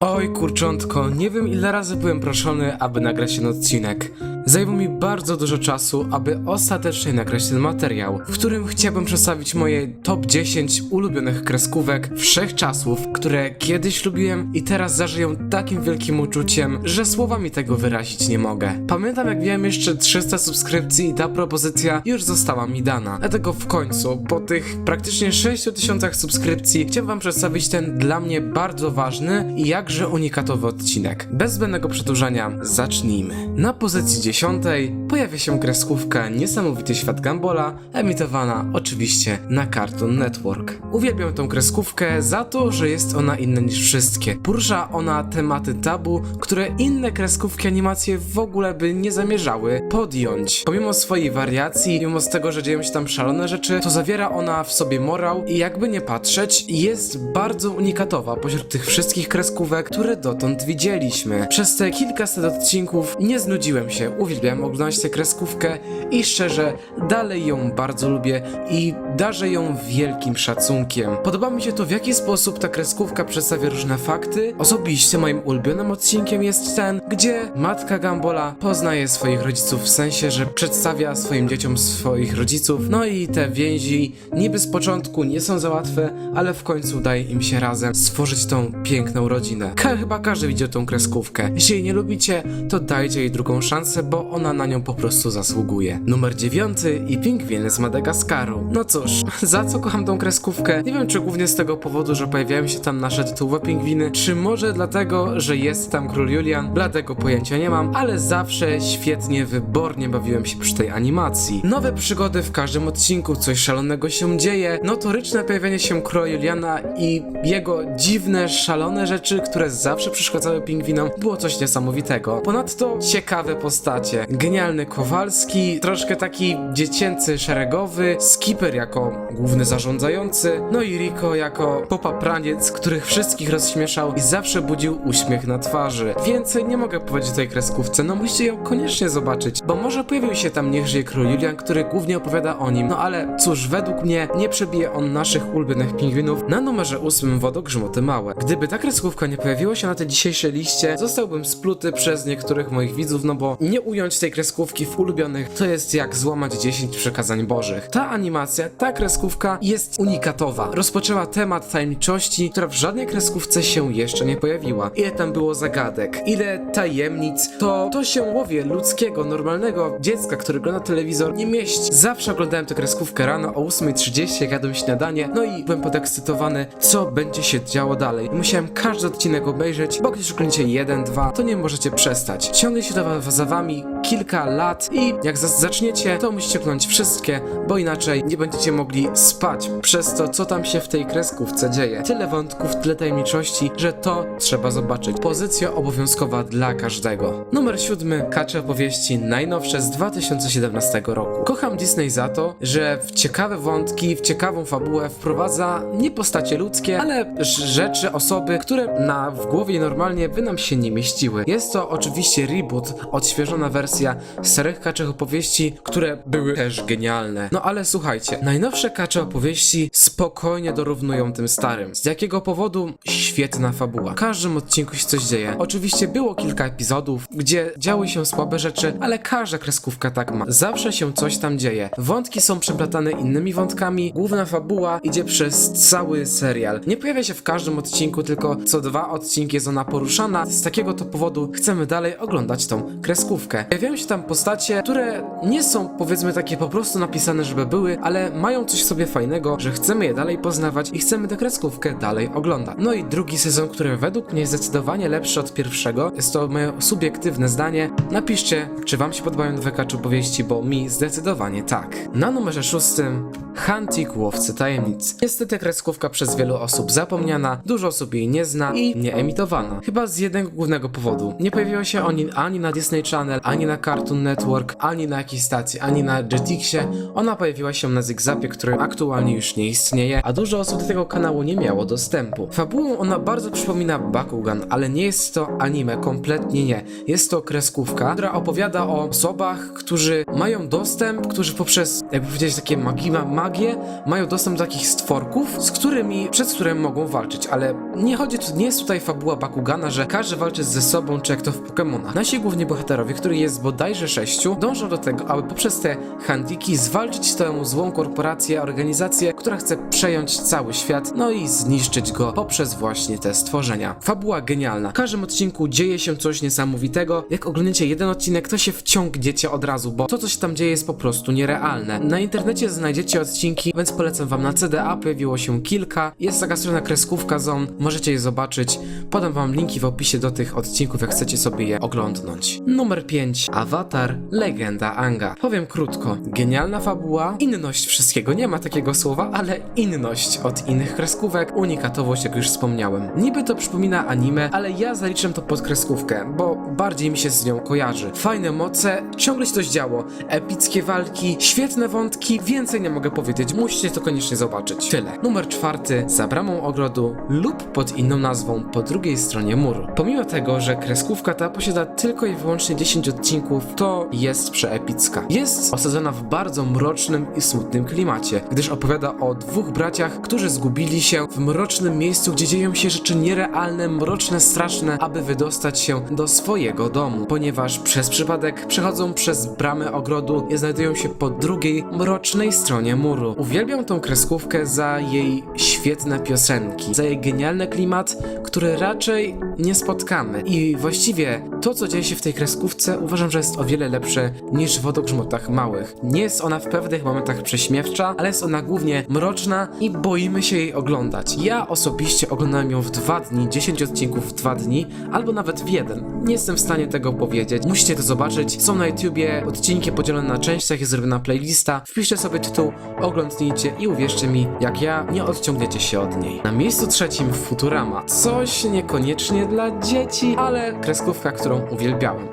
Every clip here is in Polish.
Oj kurczątko, nie wiem ile razy byłem proszony, aby nagrać ten odcinek. Zajęło mi bardzo dużo czasu, aby ostatecznie nagrać ten materiał, w którym chciałbym przedstawić moje top 10 ulubionych kreskówek wszechczasów, które kiedyś lubiłem i teraz zażyją takim wielkim uczuciem, że słowami tego wyrazić nie mogę. Pamiętam jak miałem jeszcze 300 subskrypcji i ta propozycja już została mi dana. Dlatego w końcu, po tych praktycznie 6000 subskrypcji, chciałem wam przedstawić ten dla mnie bardzo ważny i jakże unikatowy odcinek. Bez zbędnego przedłużania, zacznijmy. Na pozycji 10 pojawia się kreskówka Niesamowity Świat Gambola, emitowana oczywiście na Cartoon Network. Uwielbiam tą kreskówkę za to, że jest ona inna niż wszystkie. Porusza ona tematy tabu, które inne kreskówki animacje w ogóle by nie zamierzały podjąć. Pomimo swojej wariacji, mimo z tego, że dzieją się tam szalone rzeczy, to zawiera ona w sobie morał i jakby nie patrzeć, jest bardzo unikatowa pośród tych wszystkich kreskówek, które dotąd widzieliśmy. Przez te kilkaset odcinków nie znudziłem się, uwielbiam oglądać tę kreskówkę i szczerze, dalej ją bardzo lubię i darzę ją wielkim szacunkiem. Podoba mi się to, w jaki sposób ta kreskówka przedstawia różne fakty. Osobiście moim ulubionym odcinkiem jest ten, gdzie matka Gambola poznaje swoich rodziców w sensie, że przedstawia swoim dzieciom swoich rodziców. No i te więzi niby z początku nie są za łatwe, ale w końcu udaje im się razem stworzyć tą piękną rodzinę. Ka chyba każdy widział tą kreskówkę. Jeśli jej nie lubicie, to dajcie jej drugą szansę, bo ona na nią po prostu zasługuje. Numer dziewiąty i pingwiny z Madagaskaru. No cóż, za co kocham tą kreskówkę? Nie wiem, czy głównie z tego powodu, że pojawiają się tam nasze tytułowe pingwiny, czy może dlatego, że jest tam król Julian. Bladego pojęcia nie mam, ale zawsze świetnie, wybornie bawiłem się przy tej animacji. Nowe przygody w każdym odcinku, coś szalonego się dzieje, notoryczne pojawienie się króla Juliana i jego dziwne, szalone rzeczy, które zawsze przeszkadzały pingwinom, było coś niesamowitego. Ponadto ciekawe postacie. Genialny Kowalski, troszkę taki dziecięcy szeregowy, Skipper jako główny zarządzający, no i Rico jako popapraniec, których wszystkich rozśmieszał i zawsze budził uśmiech na twarzy. Więcej nie mogę powiedzieć o tej kreskówce, no musicie ją koniecznie zobaczyć, bo może pojawił się tam Niech żyje król Julian, który głównie opowiada o nim, no ale cóż, według mnie nie przebije on naszych ulubionych pingwinów na numerze ósmym Wodogrzmoty Małe. Gdyby ta kreskówka nie pojawiła się na tej dzisiejszej liście, zostałbym spluty przez niektórych moich widzów, no bo nie ująć tej kreskówki w ulubionych to jest jak złamać 10 przekazań bożych. Ta animacja, ta kreskówka jest unikatowa. Rozpoczęła temat tajemniczości, która w żadnej kreskówce się jeszcze nie pojawiła. Ile tam było zagadek, ile tajemnic, to to się łowie ludzkiego, normalnego dziecka, który ogląda telewizor, nie mieści. Zawsze oglądałem tę kreskówkę rano o 8.30, jak jadłem śniadanie, no i byłem podekscytowany, co będzie się działo dalej. Musiałem każdy odcinek obejrzeć, bo oglądacie jeden, dwa, to nie możecie przestać. Ciągnie się to za wami kilka lat i jak zaczniecie, to musicie oglądać wszystkie, bo inaczej nie będziecie mogli spać przez to, co tam się w tej kreskówce dzieje. Tyle wątków, tyle tajemniczości, że to trzeba zobaczyć. Pozycja obowiązkowa dla każdego. Numer siódmy, Kacze opowieści, najnowsze z 2017 roku. Kocham Disney za to, że w ciekawe wątki, w ciekawą fabułę wprowadza nie postacie ludzkie, ale rzeczy, osoby, które na, w głowie normalnie by nam się nie mieściły. Jest to oczywiście reboot, odświeżona wersja starych kaczych opowieści, które były też genialne. No ale słuchajcie, najnowsze kacze opowieści spokojnie dorównują tym starym. Z jakiego powodu? Świetna fabuła. W każdym odcinku się coś dzieje. Oczywiście było kilka epizodów, gdzie działy się słabe rzeczy, ale każda kreskówka tak ma. Zawsze się coś tam dzieje. Wątki są przeplatane innymi wątkami, główna fabuła idzie przez cały serial. Nie pojawia się w każdym odcinku, tylko co dwa odcinki jest ona poruszana. Z takiego to powodu chcemy dalej oglądać tą kreskówkę. Pojawiają się tam postacie, które nie są powiedzmy takie po prostu napisane, żeby były, ale mają coś sobie fajnego, że chcemy je dalej poznawać i chcemy tę kreskówkę dalej oglądać. No i drugi sezon, który według mnie jest zdecydowanie lepszy od pierwszego, jest to moje subiektywne zdanie. Napiszcie, czy wam się podobają nowe kacze opowieści, bo mi zdecydowanie tak. Na numerze szóstym Huntik Łowcy Tajemnic. Niestety kreskówka przez wielu osób zapomniana, dużo osób jej nie zna i nie emitowana. Chyba z jednego głównego powodu. Nie pojawiła się oni ani na Disney Channel, ani na Cartoon Network, ani na jakiejś stacji, ani na Jetixie. Ona pojawiła się na Zigzapie, który aktualnie już nie istnieje, a dużo osób do tego kanału nie miało dostępu. Fabułą ona bardzo przypomina Bakugan, ale nie jest to anime, kompletnie nie. Jest to kreskówka, która opowiada o osobach, którzy mają dostęp, którzy poprzez, jakby powiedzieć, takie magii, ma- magię, mają dostęp do takich stworków, z którymi, przez które mogą walczyć, ale nie chodzi tu, nie jest tutaj fabuła Bakugana, że każdy walczy ze sobą, czy jak to w Pokémonach. Nasi główni bohaterowie, których jest bodajże sześciu, dążą do tego, aby poprzez te handiki zwalczyć tę złą korporację, organizację, która chce przejąć cały świat, no i zniszczyć go poprzez właśnie te stworzenia. Fabuła genialna. W każdym odcinku dzieje się coś niesamowitego. Jak oglądacie jeden odcinek, to się wciągniecie od razu, bo to, co się tam dzieje, jest po prostu nierealne. Na internecie znajdziecie odcinki, więc polecam wam na CDA, pojawiło się kilka. Jest taka strona kreskówka Zone, możecie je zobaczyć. Podam wam linki w opisie do tych odcinków, jak chcecie sobie je oglądnąć. Numer 5. Avatar Legenda Anga. Powiem krótko. Genialna fabuła, inność wszystkiego. Nie ma takiego słowa, ale inność od innych kreskówek, unikatowość, jak już wspomniałem. Niby to przypomina anime, ale ja zaliczam to pod kreskówkę, bo bardziej mi się z nią kojarzy. Fajne moce, ciągle się coś działo. Epickie walki, świetne wątki, więcej nie mogę powiedzieć. Musicie to koniecznie zobaczyć. Tyle. Numer czwarty. Za bramą ogrodu lub pod inną nazwą po drugiej stronie muru. Pomimo tego, że kreskówka ta posiada tylko i wyłącznie 10 odcinków, to jest przeepicka. Jest osadzona w bardzo mrocznym i smutnym klimacie, gdyż opowiada o dwóch braciach, którzy zgubili się w mrocznym miejscu, gdzie dzieją się rzeczy nierealne, mroczne, straszne, aby wydostać się do swojego domu. Ponieważ przez przypadek przechodzą przez bramę ogrodu i znajdują się po drugiej, mrocznej stronie muru. Uwielbiam tą kreskówkę za jej świetne piosenki, za jej genialny klimat, który raczej nie spotkamy. I właściwie to, co dzieje się w tej kreskówce, uważam, że jest o wiele lepsze niż w wodogrzmotach małych. Nie jest ona w pewnych momentach prześmiewcza, ale jest ona głównie mroczna i boimy się jej oglądać. Ja osobiście oglądałem ją w dwa dni, 10 odcinków w dwa dni, albo nawet w jeden. Nie jestem w stanie tego powiedzieć. Musicie to zobaczyć. Są na YouTubie odcinki podzielone na częściach, jest zrobiona playlista. Wpiszcie sobie tytuł, oglądnijcie i uwierzcie mi, jak ja, nie odciągniecie się od niej. Na miejscu trzecim Futurama. Coś niekoniecznie dla dzieci, ale kreskówka, którą uwielbiałem.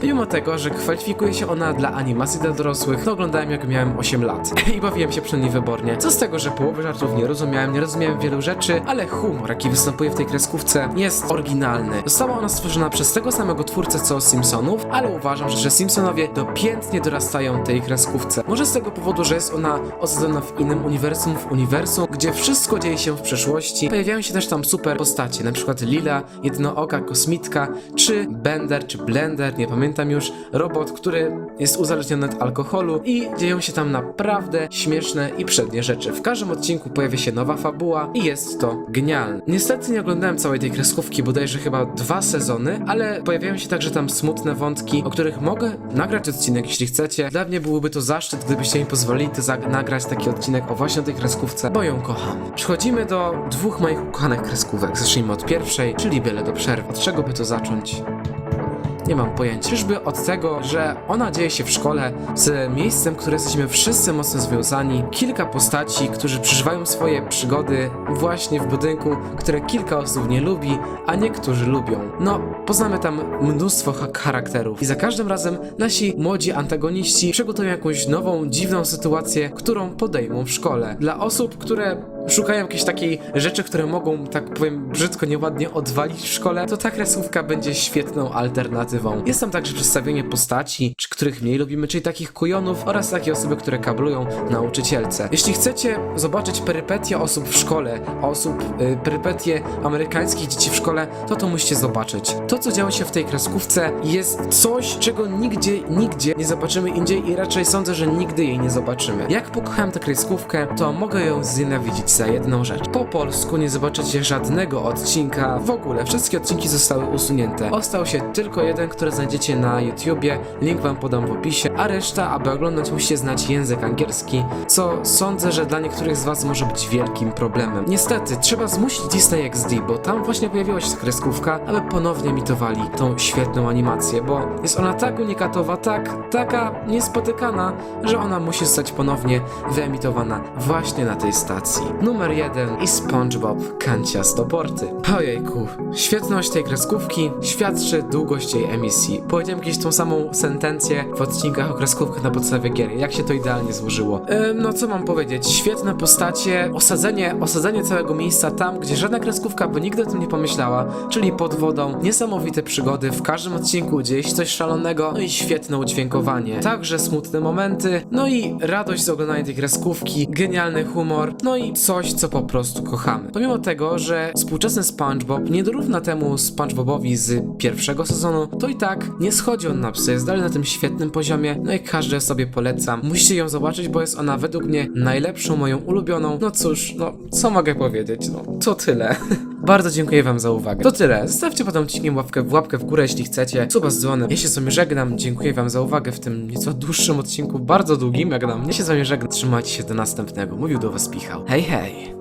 Pomimo tego, że kwalifikuje się ona dla animacji dla dorosłych, to oglądałem jak miałem 8 lat i bawiłem się przy niej wybornie. Co z tego, że połowy żartów nie rozumiałem, nie rozumiałem wielu rzeczy, ale humor, jaki występuje w tej kreskówce, jest oryginalny. Została ona stworzona przez tego samego twórcę co Simpsonów, ale uważam, że Simpsonowie dopiętnie dorastają tej kreskówce. Może z tego powodu, że jest ona osadzona w innym uniwersum, w uniwersum, gdzie wszystko dzieje się w przeszłości. Pojawiają się też tam super postacie, przykład Lila, jednooka kosmitka, czy Bender, czy Blender, nie pamiętam już, robot, który jest uzależniony od alkoholu i dzieją się tam naprawdę śmieszne i przednie rzeczy. W każdym odcinku pojawia się nowa fabuła i jest to genialne. Niestety nie oglądałem całej tej kreskówki, bodajże chyba dwa sezony, ale pojawiają się także tam smutne wątki, o których mogę nagrać odcinek, jeśli chcecie. Dla mnie to zaszczyt, gdybyście mi pozwolili nagrać taki odcinek o właśnie tej kreskówce, bo ją kocham. Przechodzimy do dwóch moich ukochanych kreskówek. Zacznijmy od pierwszej, czyli Byle do przerwy. Od czego by to zacząć? Nie mam pojęcia. Czyżby od tego, że ona dzieje się w szkole, z miejscem, które jesteśmy wszyscy mocno związani, kilka postaci, którzy przeżywają swoje przygody właśnie w budynku, które kilka osób nie lubi, a niektórzy lubią. No, poznamy tam mnóstwo ha- charakterów i za każdym razem nasi młodzi antagoniści przygotują jakąś nową, dziwną sytuację, którą podejmą w szkole. Dla osób, które szukają jakiejś takiej rzeczy, które mogą, tak powiem, brzydko, nieładnie odwalić w szkole, to ta kresówka będzie świetną alternatywą. Jest tam także przedstawienie postaci, których mniej lubimy, czyli takich kujonów oraz takie osoby, które kablują nauczycielce. Jeśli chcecie zobaczyć perypetie osób w szkole, osób, y, perypetie amerykańskich dzieci w szkole, to to musicie zobaczyć. To, co działo się w tej kreskówce, jest coś, czego nigdzie, nigdzie nie zobaczymy indziej i raczej sądzę, że nigdy jej nie zobaczymy. Jak pokochałem tę kreskówkę, to mogę ją znienawidzić za jedną rzecz. Po polsku nie zobaczycie żadnego odcinka. W ogóle wszystkie odcinki zostały usunięte. Ostał się tylko jeden, który znajdziecie na YouTubie. Link wam podam w opisie. A reszta, aby oglądać, musicie znać język angielski, co sądzę, że dla niektórych z was może być wielkim problemem. Niestety, trzeba zmusić Disney XD, bo tam właśnie pojawiła się kreskówka, aby ponownie emitowali tą świetną animację, bo jest ona tak unikatowa, tak, taka niespotykana, że ona musi zostać ponownie wyemitowana właśnie na tej stacji. Numer jeden i SpongeBob Kanciasto Porty. Ojejku, świetność tej kreskówki świadczy długość jej emisji. Powiedziałem kiedyś tą samą sentencję, w odcinkach o kreskówkach na podstawie gier, jak się to idealnie złożyło. E, no co mam powiedzieć, świetne postacie, osadzenie, osadzenie całego miejsca tam, gdzie żadna kreskówka by nigdy o tym nie pomyślała, czyli pod wodą, niesamowite przygody, w każdym odcinku gdzieś coś szalonego, no i świetne udźwiękowanie. Także smutne momenty, no i radość z oglądania tej kreskówki, genialny humor, no i coś, co po prostu kochamy. Pomimo tego, że współczesny SpongeBob nie dorówna temu SpongeBobowi z pierwszego sezonu, to i tak nie schodzi on na psy, jest dalej na tym świetnym poziomie, no i każde sobie polecam. Musicie ją zobaczyć, bo jest ona według mnie najlepszą, moją ulubioną. No cóż, no co mogę powiedzieć, no to tyle. Bardzo dziękuję wam za uwagę. To tyle. Zostawcie pod tym odcinkiem łapkę w łapkę w górę, jeśli chcecie. Suba z dzwonem. Ja się z wami żegnam. Dziękuję wam za uwagę w tym nieco dłuższym odcinku, bardzo długim jak na mnie. Ja się z wami żegnam. Trzymajcie się do następnego. Mówił do was Michał. Hej, hej.